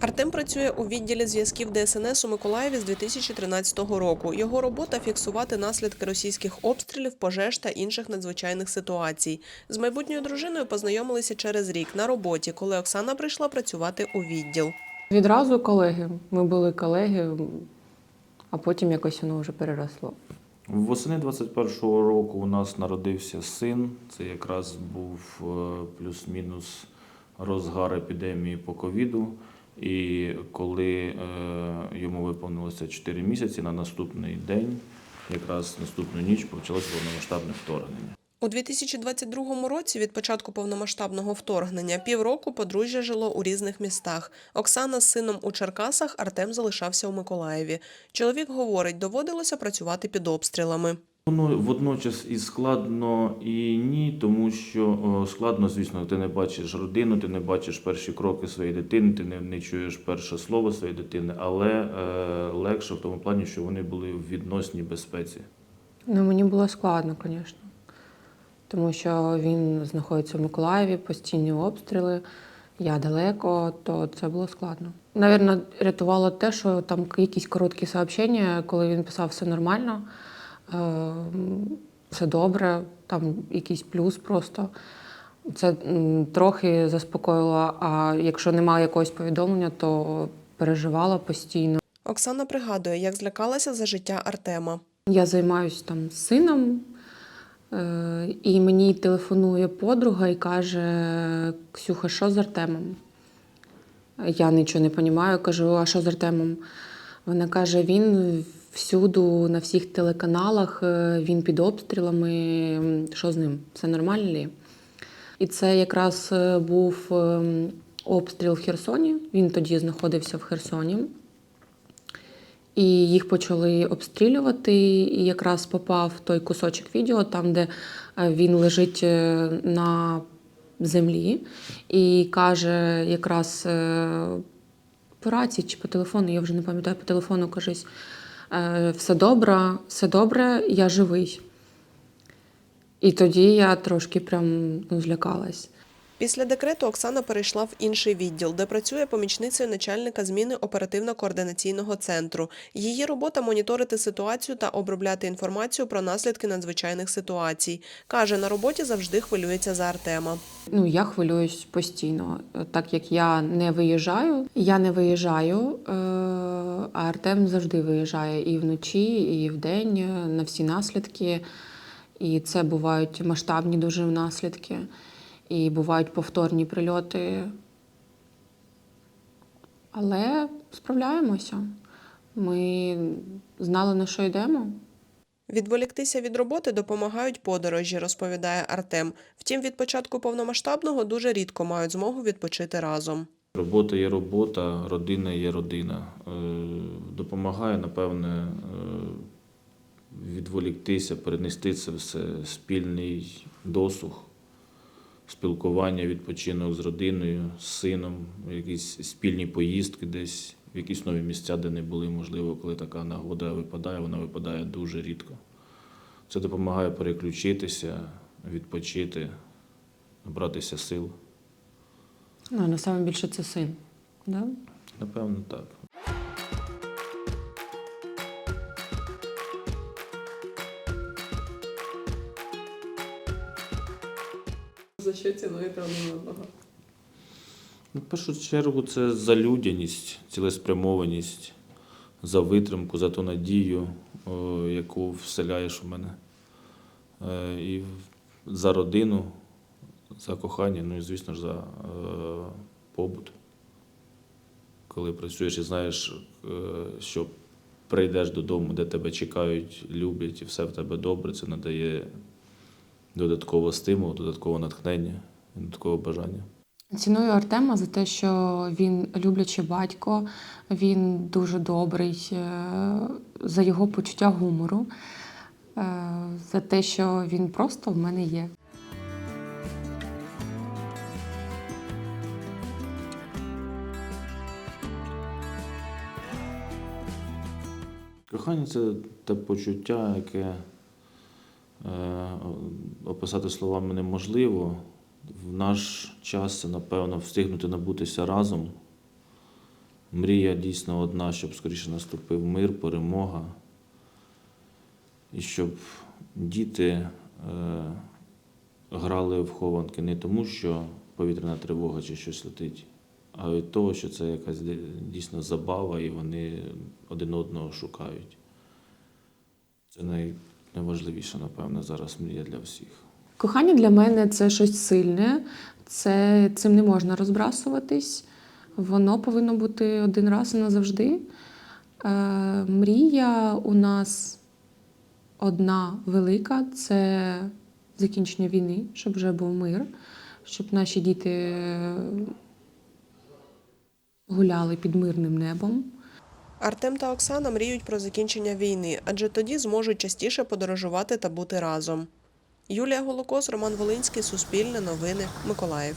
Артем працює у відділі зв'язків ДСНС у Миколаєві з 2013 року. Його робота фіксувати наслідки російських обстрілів, пожеж та інших надзвичайних ситуацій. З майбутньою дружиною познайомилися через рік на роботі, коли Оксана прийшла працювати у відділ. Відразу колеги. Ми були колеги, а потім якось воно вже переросло. Восени 21-го року у нас народився син. Це якраз був е, плюс-мінус розгар епідемії по ковіду. І коли е, йому виповнилося 4 місяці, на наступний день, якраз наступну ніч, почалося повномасштабне вторгнення. У 2022 році від початку повномасштабного вторгнення півроку подружжя жило у різних містах. Оксана з сином у Черкасах, Артем залишався у Миколаєві. Чоловік говорить, доводилося працювати під обстрілами. Воно водночас і складно, і ні, тому що складно, звісно, ти не бачиш родину, ти не бачиш перші кроки своєї дитини, ти не, не чуєш перше слово своєї дитини, але е, легше в тому плані, що вони були в відносній безпеці. Ну, мені було складно, звісно. Тому що він знаходиться в Миколаєві, постійні обстріли, я далеко, то це було складно. Навірно, рятувало те, що там якісь короткі сообщення, коли він писав все нормально, все добре, там якийсь плюс просто. Це трохи заспокоїло. А якщо немає якогось повідомлення, то переживала постійно. Оксана пригадує, як злякалася за життя Артема. Я займаюся там з сином, е, і мені телефонує подруга і каже: Ксюха, що з Артемом? Я нічого не розумію, кажу, а що з Артемом? Вона каже: він всюду, на всіх телеканалах, е, він під обстрілами. Що з ним? Все нормально? І це якраз е, був ем, обстріл в Херсоні. Він тоді знаходився в Херсоні. І їх почали обстрілювати. І якраз попав той кусочок відео, там, де е, він лежить на землі і каже, якраз по рації чи по телефону, я вже не пам'ятаю, по телефону кажись, все добре, все добре, я живий. І тоді я трошки прям ну, злякалась. Після декрету Оксана перейшла в інший відділ, де працює помічницею начальника зміни оперативно-координаційного центру. Її робота моніторити ситуацію та обробляти інформацію про наслідки надзвичайних ситуацій. Каже, на роботі завжди хвилюється за Артема. Ну, я хвилююсь постійно, так як я не виїжджаю. Я не виїжджаю, е, а Артем завжди виїжджає і вночі, і вдень е, на всі наслідки. І це бувають масштабні дуже наслідки, і бувають повторні прильоти. Але справляємося. Ми знали, на що йдемо. Відволіктися від роботи допомагають подорожі, розповідає Артем. Втім, від початку повномасштабного дуже рідко мають змогу відпочити разом. Робота є робота, родина є родина. Е, Допомагає, напевне, е, відволіктися, перенести це все, спільний досуг, спілкування, відпочинок з родиною, з сином, якісь спільні поїздки десь, в якісь нові місця, де не були, можливо, коли така нагода випадає, вона випадає дуже рідко. Це допомагає переключитися, відпочити, набратися сил. Ну, на саме більше це син. Да? Напевно, так. За що цінуєте один одного? Ну, В першу чергу це за людяність, цілеспрямованість, за витримку, за ту надію, яку вселяєш в мене. Е, І за родину, за кохання, ну і, звісно ж, за е, побут. Коли працюєш і знаєш, е, що прийдеш додому, де тебе чекають, люблять, і все в тебе добре, це надає додатково стимул, додаткове натхнення, додаткове бажання. Ціную Артема за те, що він люблячий батько, він дуже добрий, е, за його почуття гумору, е, за те, що він просто в мене є. Кохання це те почуття, яке описати словами неможливо. В наш час це, напевно, встигнути набутися разом, Мрія дійсно одна, щоб скоріше наступив мир, перемога. І щоб діти е, грали в хованки не тому, що повітряна тривога чи щось летить, а від того, що це якась дійсно забава, і вони один одного шукають. Це най, найважливіша, напевно, зараз мрія для всіх. Кохання для мене це щось сильне, це, цим не можна розбрасуватись. Воно повинно бути один раз і назавжди. Е, мрія у нас одна велика це закінчення війни, щоб вже був мир, щоб наші діти гуляли під мирним небом. Артем та Оксана мріють про закінчення війни, адже тоді зможуть частіше подорожувати та бути разом. Юлія Голокос, Роман Волинський, Суспільне новини, Миколаїв.